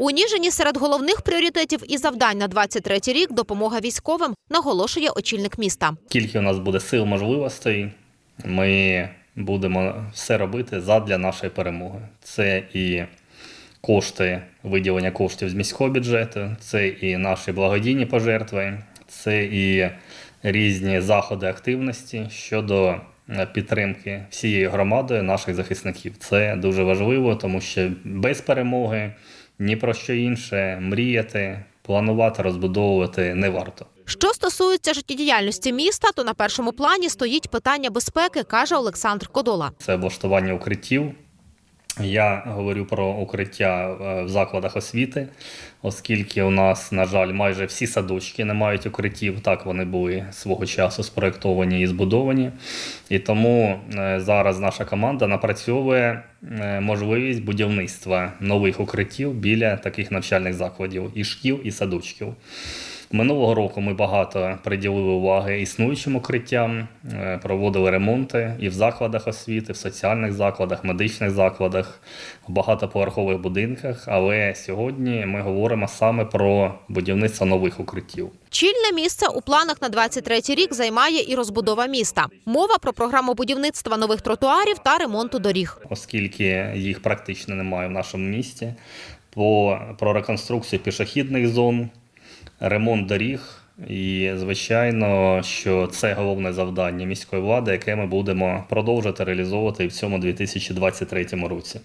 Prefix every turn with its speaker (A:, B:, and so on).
A: У Ніжині серед головних пріоритетів і завдань на 23 рік допомога військовим, наголошує очільник міста.
B: Скільки у нас буде сил можливостей, ми будемо все робити задля нашої перемоги. Це і кошти, виділення коштів з міського бюджету, це і наші благодійні пожертви, це і різні заходи активності щодо підтримки всією громадою наших захисників. Це дуже важливо, тому що без перемоги ні про що інше мріяти, планувати, розбудовувати не варто.
A: Що стосується життєдіяльності міста, то на першому плані стоїть питання безпеки, каже Олександр Кодола.
B: це облаштування укриттів. Я говорю про укриття е, в закладах освіти, оскільки у нас, на жаль, майже всі садочки не мають укриттів. Так вони були свого часу спроєктовані і збудовані. І тому е, зараз наша команда напрацьовує е, можливість будівництва нових укриттів біля таких навчальних закладів і шкіл, і садочків. Минулого року ми багато приділили уваги існуючим укриттям, е, проводили ремонти і в закладах освіти, в соціальних закладах, медичних закладах, в багатоповерхових будинках. Але сьогодні ми говоримо саме про будівництво нових укриттів.
A: Чільне місце у планах на 23 рік займає і розбудова міста. Мова про програму будівництва нових тротуарів та ремонту доріг.
B: оскільки їх практично немає в нашому місті. По, про реконструкцію пішохідних зон, ремонт доріг. І, звичайно, що це головне завдання міської влади, яке ми будемо продовжувати реалізовувати в цьому 2023 році.